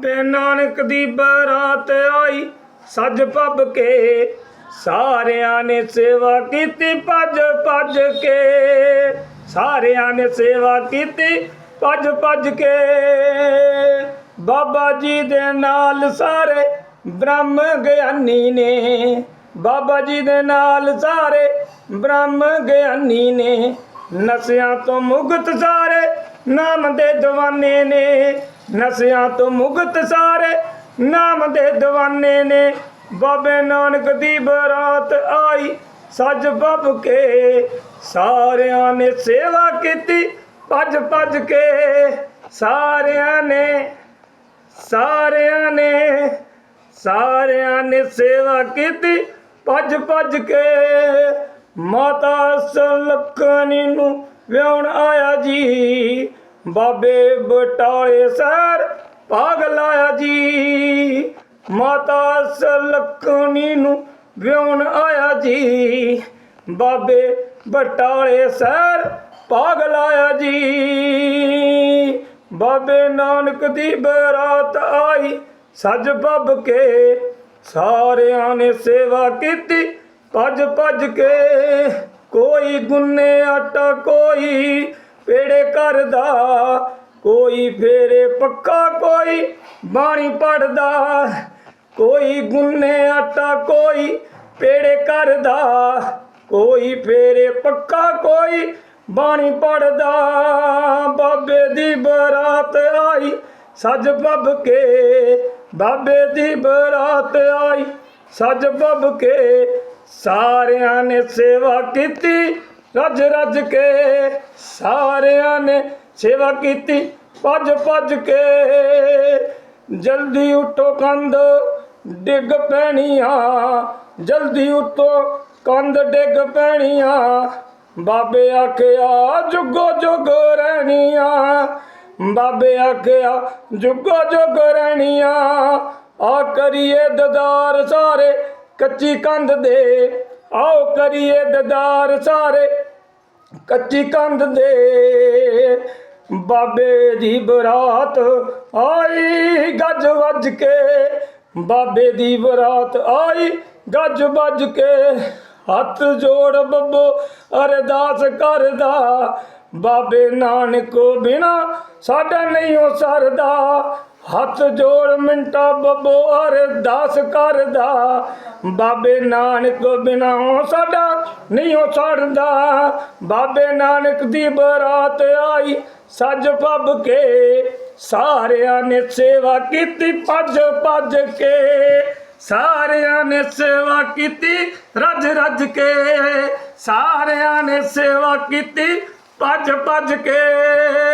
ਬੇ ਨਾਨਕ ਦੀ ਬਰਾਤ ਆਈ। ਸੱਜ ਪੱਬ ਕੇ ਸਾਰਿਆਂ ਨੇ ਸੇਵਾ ਕੀਤੀ ਭੱਜ ਭੱਜ ਕੇ। ਸਾਰਿਆਂ ਨੇ ਸੇਵਾ ਕੀਤੀ ਭੱਜ ਭੱਜ ਕੇ। ਬਾਬਾ ਜੀ ਦੇ ਨਾਲ ਸਾਰੇ ਬ੍ਰਹਮ ਗਿਆਨੀ ਨੇ। ਬਾਬਾ ਜੀ ਦੇ ਨਾਲ ਸਾਰੇ ਬ੍ਰਹਮ ਗਿਆਨੀ ਨੇ। ਨਸਿਆਂ ਤੋਂ ਮੁਕਤ ਸਾਰੇ ਨਾਮ ਦੇ ਦੀਵਾਨੇ ਨੇ। ਨਸਿਆਂ ਤੋਂ ਮੁਕਤ ਸਾਰੇ ਨਾਮ ਦੇ ਦੀਵਾਨੇ ਨੇ। ਬਾਬੇ ਨਾਨਕ ਦੀ ਬਰਾਤ ਆਈ, ਸੱਜ ਬੱਬ ਕੇ। ਸਾਰਿਆਂ ਨੇ ਸੇਵਾ ਕੀਤੀ, ਭੱਜ ਭੱਜ ਕੇ। ਸਾਰਿਆਂ ਨੇ ਸਾਰਿਆਂ ਨੇ ਸਾਰਿਆਂ ਨੇ ਸੇਵਾ ਕੀਤੀ, ਭੱਜ ਭੱਜ ਕੇ। ਮਾਤਾ ਸਲਖਣੀ ਨੂੰ ਵਿਆਹਣ ਆਇਆ ਜੀ। ਬਾਬੇ ਬਟਾਲੇ ਸਰ ਭਾਗ ਲਾਇਆ ਜੀ। ਮਾਤਾ ਸਲਖਣੀ ਨੂੰ ਵਿਆਹਣ ਆਇਆ ਜੀ। ਬਾਬੇ ਬਟਾਲੇ ਸਰ ਭਾਗ ਲਾਇਆ ਜੀ। ਬਾਬੇ ਨਾਨਕ ਦੀ ਬਰਾਤ ਆਈ ਸੱਜ ਬੱਬ ਕੇ। ਸਾਰਿਆਂ ਨੇ ਸੇਵਾ ਕੀਤੀ ਭੱਜ ਭੱਜ ਕੇ। ਕੋਈ ਗੁੰਨੇ ਆਟਾ, ਕੋਈ ਪੇੜੇ ਕਰਦਾ ਕੋਈ ਫੇਰੇ ਪੱਕਾ, ਕੋਈ ਬਾਣੀ ਪੜਦਾ ਕੋਈ ਗੁੰਨੇ ਆਟਾ, ਕੋਈ ਪੇੜੇ ਕਰਦਾ ਕੋਈ ਫੇਰੇ ਪੱਕਾ, ਕੋਈ ਬਾਣੀ ਪੜਦਾ ਬਾਬੇ ਦੀ ਬਰਾਤ ਆਈ, ਸੱਜ ਬੱਬ ਕੇ ਬਾਬੇ ਦੀ ਬਰਾਤ ਆਈ। ਸੱਜ ਬੱਬ ਕੇ ਸਾਰਿਆਂ ਨੇ ਸੇਵਾ ਕੀਤੀ ਰੱਜ ਰੱਜ ਕੇ ਸਾਰਿਆਂ ਨੇ ਸੇਵਾ ਕੀਤੀ। ਭੱਜ ਭੱਜ ਕੇ ਜਲਦੀ ਉੱਠੋ ਕੰਧ, ਡਿੱਗ ਪੈਣੀਆਂ। ਜਲਦੀ ਉੱਠੋ ਕੰਧ, ਡਿੱਗ ਪੈਣੀਆਂ। ਬਾਬੇ ਆਖਿਆ, ਜੁਗੋ ਜੁਗ ਰਹਿਣੀਆਂ। ਬਾਬੇ ਆਖਿਆ, ਜੁਗੋ ਜੁਗ ਰਹਿਣੀਆਂ। ਆ ਕਰੀਏ ਦਦਾਰ ਸਾਰੇ ਕੱਚੀ ਕੰਧ ਦੇ। ਆਓ ਕਰੀਏ ਦਦਾਰ ਸਾਰੇ ਕੱਚੀ ਕੰਧ ਦੇ ਬਾਬੇ ਦੀ ਬਰਾਤ ਆਈ, ਗੱਜ ਵੱਜ ਕੇ। ਬਾਬੇ ਦੀ ਬਰਾਤ ਆਈ, ਗੱਜ ਵੱਜ ਕੇ। ਹੱਥ ਜੋੜ ਬੱਬੋ, ਅਰਦਾਸ ਕਰਦਾ। ਬਾਬੇ ਨਾਨਕ ਬਿਨਾ ਸਾਡਾ ਨਹੀਂ ਹੋ ਸਰਦਾ। ਹੱਥ ਜੋੜ ਮਿੰਟਾ ਬੱਬੋ ਅਰਦਾਸ ਕਰਦਾ। ਬਾਬੇ ਨਾਨਕ ਬਿਨਾ ਸਾਡਾ ਨਹੀਂ ਹੋ ਛੱਡਦਾ। ਬਾਬੇ ਨਾਨਕ ਦੀ ਬਰਾਤ ਆਈ ਸੱਜ ਪੱਬ ਕੇ। ਸਾਰਿਆਂ ਨੇ ਸੇਵਾ ਕੀਤੀ ਭੱਜ ਭੱਜ ਕੇ। ਸਾਰਿਆਂ ਨੇ ਸੇਵਾ ਕੀਤੀ ਰੱਜ ਰੱਜ ਕੇ। ਸਾਰਿਆਂ ਨੇ ਸੇਵਾ ਕੀਤੀ ਭੱਜ ਭੱਜ ਕੇ।